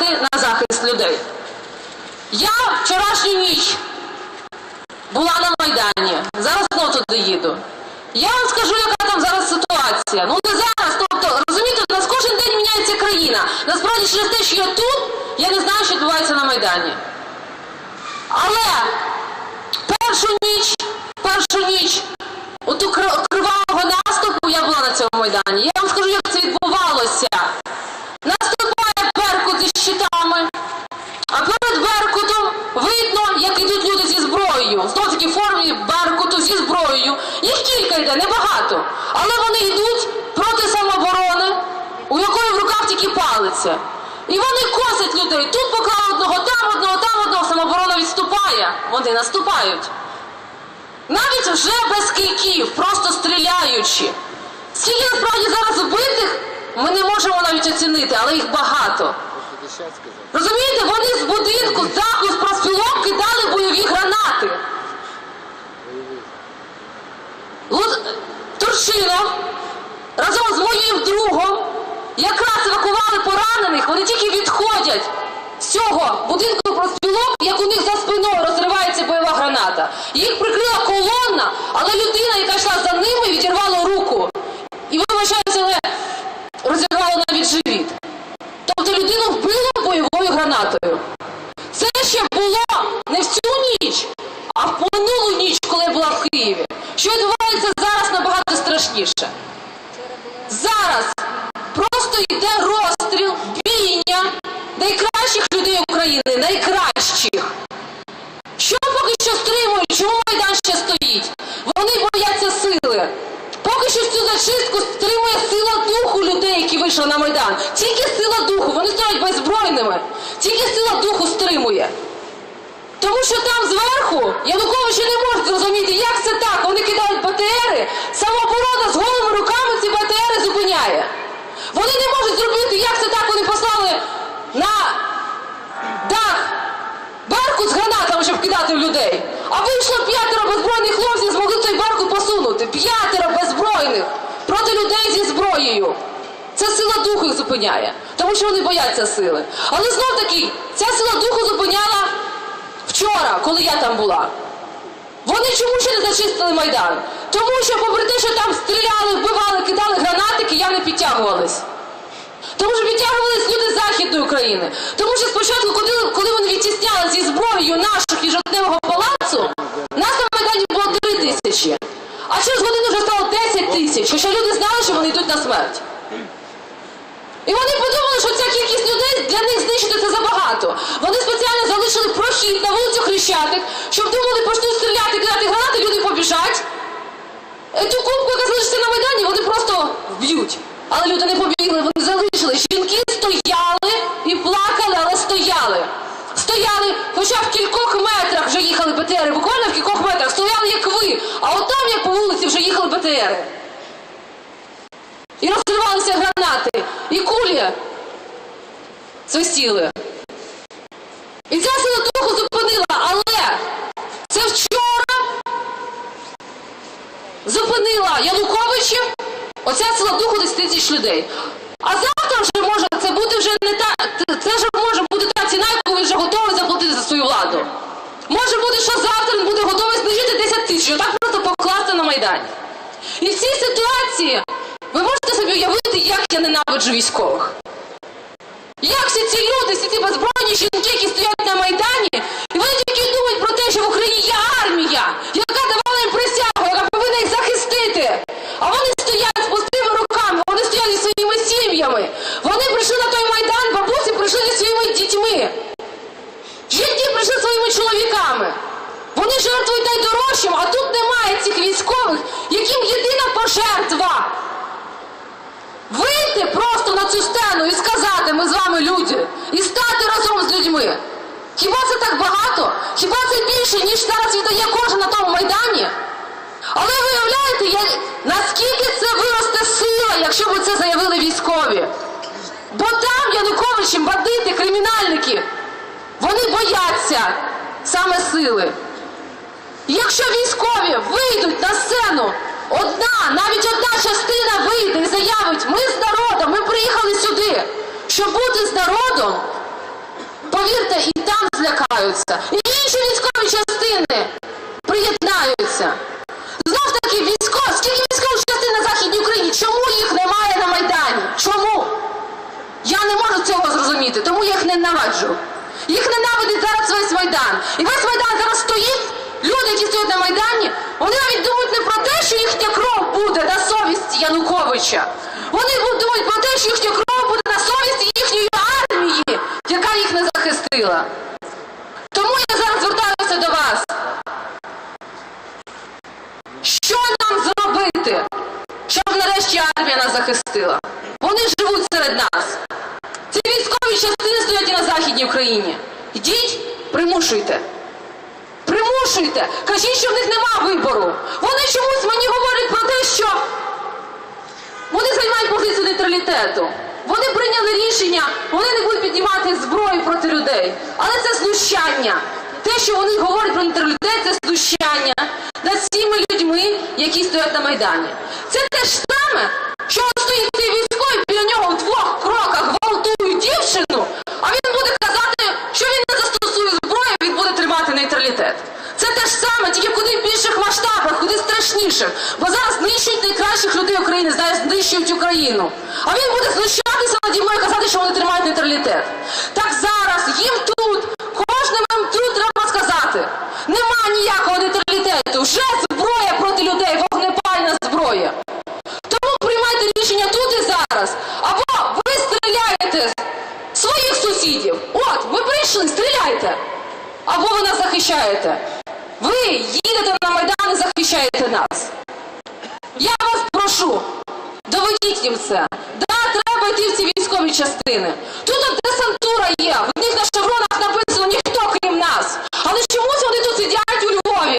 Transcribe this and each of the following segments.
стати на захист людей. Я вчорашню ніч була на Майдані. Зараз знову туди їду. Я вам скажу, яка там зараз ситуація. Ну не зараз, тобто, розумієте, у нас кожен день міняється країна. Насправді через те, що я тут, я не знаю, що відбувається на Майдані. Але першу ніч, першу ніч у ту кр- кривавого наступу я була на цьому Майдані. Я вам скажу, як це відбувалося. Наступає Беркут зі щитами, а перед Беркутом видно, як ідуть люди зі зброєю. Знову таки в формі Беркуту зі зброєю. Їх кілька йде, небагато. Але вони йдуть проти самооборони, у якої в руках тільки палиця. І вони косять людей. Тут поклали одного, там одного, там одного, самооборона відступає. Вони наступають. Навіть вже без кийків, просто стріляючи. Скільки насправді зараз вбитих, ми не можемо навіть оцінити, але їх багато. Розумієте, вони з будинку, з даху, з проспілок кидали бойові гранати. Турчинов разом з моїм другом якраз евакували поранених, вони тільки відходять з цього будинку проспілок, як у них за спиною розривається бойова граната. Їх прикрила колонна, але людина, яка йшла за ними, відірвала руку. І вибачаюся, але розірвала навіть живіт. Тобто людину вбило бойовою гранатою. Це ще було не в цю ніч, а в минулу ніч, коли я була в Києві. Що набагато. Зараз просто йде розстріл, бійня найкращих людей України, найкращих. Що поки що стримують? Чому Майдан ще стоїть? Вони бояться сили. Поки що цю зачистку стримує сила духу людей, які вийшли на Майдан. Тільки сила духу, вони стоять беззбройними. Тільки сила духу стримує. Тому що там зверху Януковичі не можуть зрозуміти, як це так. Вони кидають БТРи, самооборона з голими руками ці БТРи зупиняє. Вони не можуть зробити, як це так вони послали на дах Беркут з гранатами, щоб кидати в людей. А вийшло п'ятеро беззбройних хлопців, змогли цей Беркут посунути. П'ятеро беззбройних проти людей зі зброєю. Це сила духу їх зупиняє, тому що вони бояться сили. Але знов таки, ця сила духу зупиняла коли я там була. Вони чому ще не зачистили Майдан? Тому що, попри те, що там стріляли, вбивали, кидали гранати, кияни підтягувались. Тому що підтягувались люди з Західної України. Тому що спочатку, коли, коли вони відтісняли зі зброєю наших від жовтневого палацу, нас на Майдані було 3 тисячі. А через годину вже стало 10 тисяч, хоча люди знали, що вони йдуть на смерть. І вони подумали, що ця кількість людей для них знищити це забагато. Вони спеціально залишили прохід на вулицю Хрещатик, щоб думали, почнуть стріляти, кидати гранати, люди побіжать. Е, Ту кубку, яка залишиться на Майдані, вони просто вб'ють. Але люди не побігли, вони залишили. Жінки стояли і плакали, але стояли. Стояли, хоча в кількох метрах вже їхали БТРи, буквально в кількох метрах, стояли як ви, а от там, як по вулиці, вже їхали БТРи. І розривалися гранати, і кулі свистіли. І ця сила зупинила, але це вчора зупинила Януковича, оця сила духу десь тисяч людей. А завтра вже може це бути вже не та це вже може бути та ціна, яку він вже готовий заплатити за свою владу. Може бути, що завтра він буде готовий знищити 10 тисяч, отак просто покласти на Майдані. І в цій ситуації ви можете собі уявити, як я ненавиджу військових. Як всі ці люди, всі ці безбройні жінки, які стоять на Майдані, і вони тільки думають про те, що в Україні є армія, яка давала їм присягу, яка повинна їх захистити. А вони стоять з пустими руками, вони стоять зі своїми сім'ями. Вони прийшли на той Майдан, бабусі прийшли зі своїми дітьми. Жінки прийшли зі своїми чоловіками. Вони жертвують найдорожчим, а тут немає цих військових, яким єдина пожертва вийти просто на цю сцену і сказати, ми з вами люди, і стати разом з людьми. Хіба це так багато? Хіба це більше, ніж зараз віддає кожен на тому майдані? Але виявляєте, я... наскільки це виросте сила, якщо б це заявили військові? Бо там Януковичі, бандити, кримінальники, вони бояться саме сили. Якщо військові вийдуть на сцену, одна, навіть одна частина вийде і заявить, ми з народом, ми приїхали сюди, щоб бути з народом, приєднаються. І там злякаються, і інші військові частини приєднаються. Знов таки військо, скільки військових частин на Західній Україні? Чому їх немає на Майдані? Чому? Я не можу цього зрозуміти, тому я їх ненавиджу. Їх ненавидить зараз весь Майдан. І весь Майдан зараз стоїть, люди, які стоять на Майдані, вони навіть думають не про те, що їхня кров буде на совісті Януковича. Вони думають про те, що їхня кров буде на совісті їхньої армії, яка їх не. Тому я зараз звертаюся до вас. Що нам зробити, щоб нарешті армія нас захистила? Вони живуть серед нас. Ці військові частини стоять і на Західній Україні. Йдіть, примушуйте. Примушуйте. Кажіть, що в них нема вибору. Вони чомусь мені говорять про те, що вони займають позицію нейтралітету. Вони прийняли рішення, вони не будуть піднімати зброю проти людей. Але це знущання. Те, що вони говорять про нейтралітет, це знущання над всіми людьми, які стоять на Майдані. Це те ж саме, що стоїть цей військовий, біля нього в двох кроках гвалтують дівчину, а він буде казати, що він не застосує зброю, він буде тримати нейтралітет. Це те ж саме, тільки куди в більших масштабах, куди страшніших. Бо зараз знищують найкращих людей України, зараз знищують Україну. А він буде знущатися наді мною і казати, що вони тримають нейтралітет. Так зараз їм тут, кожному їм тут треба сказати, нема ніякого нейтралітету, вже зброя проти людей, вогнепальна зброя. Тому приймайте рішення тут і зараз. Або ви стріляєте своїх сусідів. От, ви прийшли, стріляйте. Або ви нас захищаєте. Ви їдете на Майдан і захищаєте нас. Я вас прошу, доведіть їм це. Да, треба йти в ці військові частини. Тут от десантура є, в них на шевронах написано ніхто крім нас. Але чомусь вони тут сидять у Львові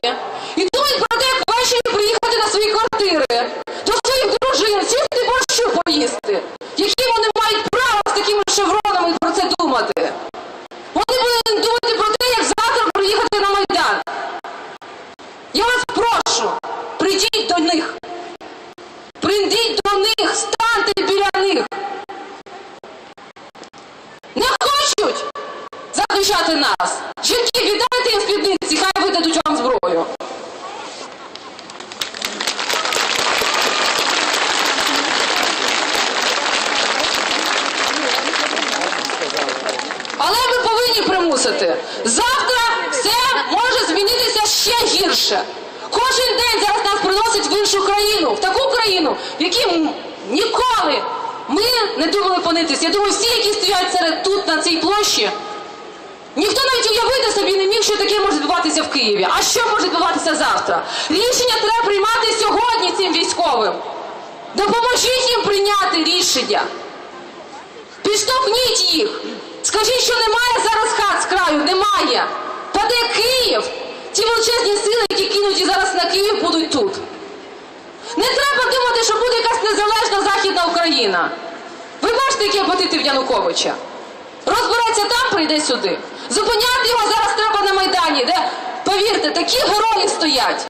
і думають про те, як ввечері приїхати на свої квартири, до своїх дружин, сісти борщу поїсти. Які вони мають право з такими шевронами про це думати? Вони повинні думати про те, як завтра приїхати на Майдан. Я вас прошу, прийдіть до них. Прийдіть до них, станьте біля них. Не хочуть захищати нас. Жінки, віддайте їм спідниці, хай видадуть вам зброю. Але ми повинні примусити. Завтра все може змінитися ще гірше. Кожен день зараз нас приносить в іншу країну, в таку країну, в якій ніколи ми не думали опинитися. Я думаю, всі, які стоять серед тут, на цій площі, ніхто навіть уявити собі не міг, що таке може відбуватися в Києві. А що може відбуватися завтра? Рішення треба приймати сьогодні цим військовим. Допоможіть їм прийняти рішення. Підштовхніть їх. Скажіть, що немає зараз хат з краю, немає. Паде Київ. Ті величезні сили, які кинуті зараз на Київ, будуть тут. Не треба думати, що буде якась незалежна Західна Україна. Ви бачите, які апетити в Януковича. Розбереться там, прийде сюди. Зупиняти його зараз треба на Майдані, де, повірте, такі герої стоять.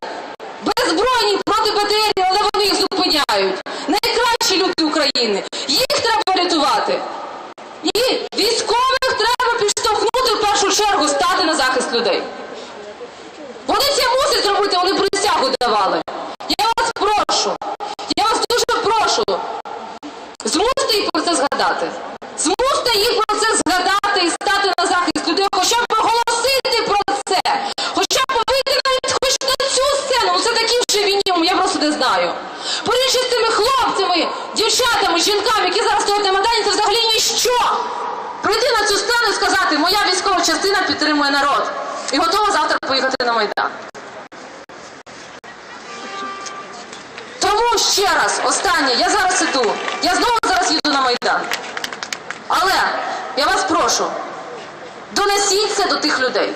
Беззбройні проти БТРів, але вони їх зупиняють. Найкращі люди України. Їх треба рятувати. І військових треба підштовхнути в першу чергу стати на захист людей. Вони це мусять зробити, вони присягу давали. Я вас прошу, я вас дуже прошу, змусьте їх про це згадати. Змусьте їх про це згадати і стати на захист людей, хоча б оголосити про це, хоча б вийти навіть хоч на цю сцену. Ну це такий вже мінімум, я просто не знаю. Порівняно з тими хлопцями, дівчатами, жінками, які зараз стоять на Майдані, це взагалі ніщо. Прийти на цю сцену і сказати, моя військова частина підтримує народ і готова завтра поїхати на Майдан. Тому ще раз, останнє, я зараз іду. Я знову зараз їду на Майдан. Але я вас прошу, донесіть це до тих людей.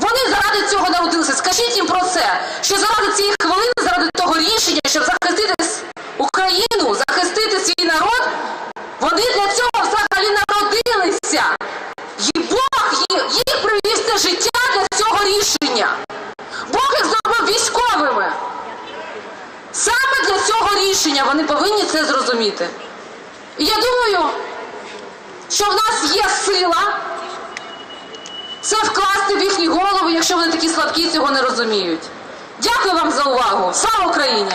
Вони заради цього народилися. Скажіть їм про це, що заради цієї хвилини, заради того рішення, щоб захистити с- Україну, захистити свій народ, вони для цього взагалі народилися. І Бог їх, їх привів в це життя для цього рішення. Бог їх зробив військовими. Саме для цього рішення вони повинні це зрозуміти. І я думаю, що в нас є сила це вкласти в їхні голови, якщо вони такі слабкі, цього не розуміють. Дякую вам за увагу. Слава Україні!